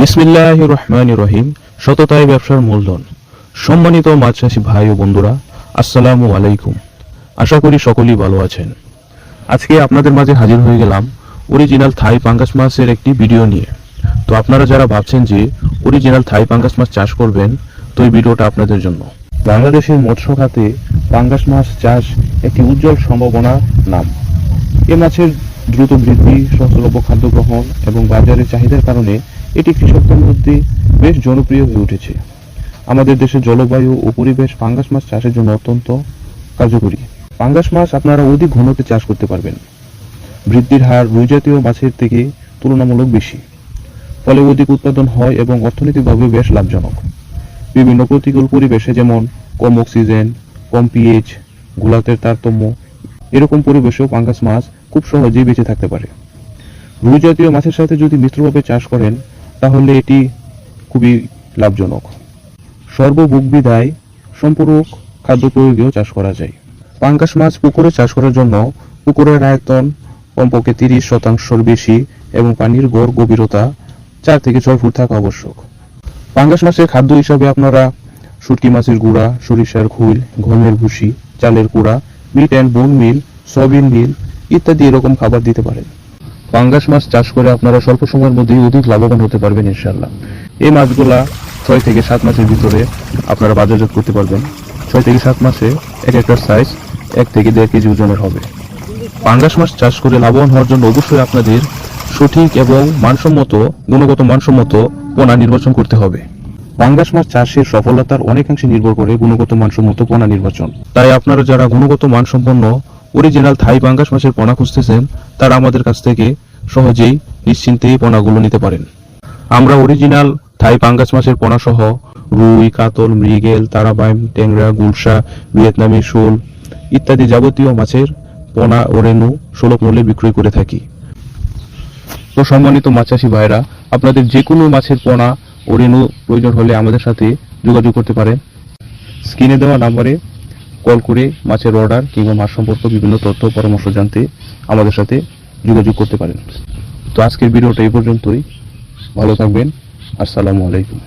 বিসমিল্লাহ রহমান রহিম ব্যবসার মূলধন। সম্মানিত ভাই ও বন্ধুরা, আসসালামু আলাইকুম। আশা করি সকলেই ভালো আছেন। আজকে আপনাদের মাঝে হাজির হয়ে গেলাম অরিজিনাল থাই পাঙ্গাস মাছের একটি ভিডিও নিয়ে। তো আপনারা যারা ভাবছেন যে অরিজিনাল থাই পাঙ্গাস মাছ চাষ করবেন, তো এই ভিডিওটা আপনাদের জন্য। বাংলাদেশের মৎস্য খাতে পাঙ্গাস মাছ চাষ একটি উজ্জ্বল সম্ভাবনা নাম। এ মাছের দ্রুত বৃদ্ধি সহজলভ্য খাদ্য গ্রহণ এবং বাজারের চাহিদার কারণে এটি কৃষকদের মধ্যে বেশ জনপ্রিয় হয়ে উঠেছে। আমাদের দেশের জলবায়ু ও পরিবেশ পাঙ্গাস মাছ চাষের জন্য অত্যন্ত কার্যকরী। পাঙ্গাস মাছ আপনারা অধিক ঘনতে চাষ করতে পারবেন। বৃদ্ধির হার রুই জাতীয় মাছের থেকে তুলনামূলক বেশি। ফলে অধিক উৎপাদন হয় এবং অর্থনৈতিকভাবে বেশ লাভজনক। বিভিন্ন প্রতিকূল পরিবেশে যেমন কম অক্সিজেন, কম পিএইচ ঘোলাতের তারতম্য, এরকম পরিবেশেও পাঙ্গাস মাছ খুব সহজেই বেঁচে থাকতে পারে। রুই জাতীয় মাছের সাথে যদি মিশ্রভাবে চাষ করেন তাহলে এটি খুবই লাভজনক। সর্বভোগ বিদায় সম্পূরক খাদ্য প্রয়োগেও চাষ করা যায়। পাঙ্গাস মাছ পুকুরে চাষ করার জন্য পুকুরের আয়তন কমপক্ষে তিরিশ শতাংশের বেশি এবং পানির গড় গভীরতা চার থেকে ছয় ফুট থাকা আবশ্যক। পাঙ্গাস মাছের খাদ্য হিসাবে আপনারা শুটকি মাছের গুঁড়া, সরিষার খৈল গমের ভুসি, চালের কুড়া, মিট অ্যান্ড বোন মিল, সয়াবিন মিল ইত্যাদি এরকম খাবার দিতে পারেন। পাঙ্গাস মাছ চাষ করে আপনারা স্বল্প সময়ের মধ্যেই অধিক লাভবান হতে পারবেন ইনশাল্লাহ এই মাছগুলা ছয় থেকে সাত মাসের ভিতরে আপনারা বাজারজাত করতে পারবেন। ছয় থেকে সাত মাসে এক একটার সাইজ এক থেকে দেড় কেজি ওজনের হবে। পাঙ্গাস মাছ চাষ করে লাভবান হওয়ার জন্য অবশ্যই আপনাদের সঠিক এবং মানসম্মত, গুণগত মানসম্মত পোনা নির্বাচন করতে হবে। পাঙ্গাস মাছ চাষের সফলতার অনেকাংশে নির্ভর করে গুণগত মানসম্মত পোনা নির্বাচন। তাই আপনারা যারা গুণগত মানসম্পন্ন অরিজিনাল থাই পাঙ্গাস মাছের পোনা খুঁজতেছেন, তারা আমাদের কাছ থেকে সহজেই নিশ্চিন্তে পোনাগুলো নিতে পারেন। আমরা অরিজিনাল থাই পাঙ্গাস মাছের পোনা সহ রুই, কাতল, মৃগেল, তারাবাইম, ট্যাংরা, গুলশা, ভিয়েতনামি, শোল ইত্যাদি যাবতীয় মাছের পোনা ও রেণু সুলভ মূল্যে বিক্রয় করে থাকি। তো সম্মানিত মাছাশি ভাইরা আপনাদের যে কোনো মাছের পোনা ও রেণু প্রয়োজন হলে আমাদের সাথে যোগাযোগ করতে পারেন। স্ক্রিনে দেওয়া নাম্বারে কল করে মাছের অর্ডার কিংবা মাছ সম্পর্কে বিভিন্ন তথ্য, পরামর্শ জানতে আমাদের সাথে যোগাযোগ করতে পারেন। তো আজকের ভিডিওটা এই পর্যন্তই। ভালো থাকবেন। আসসালামু আলাইকুম।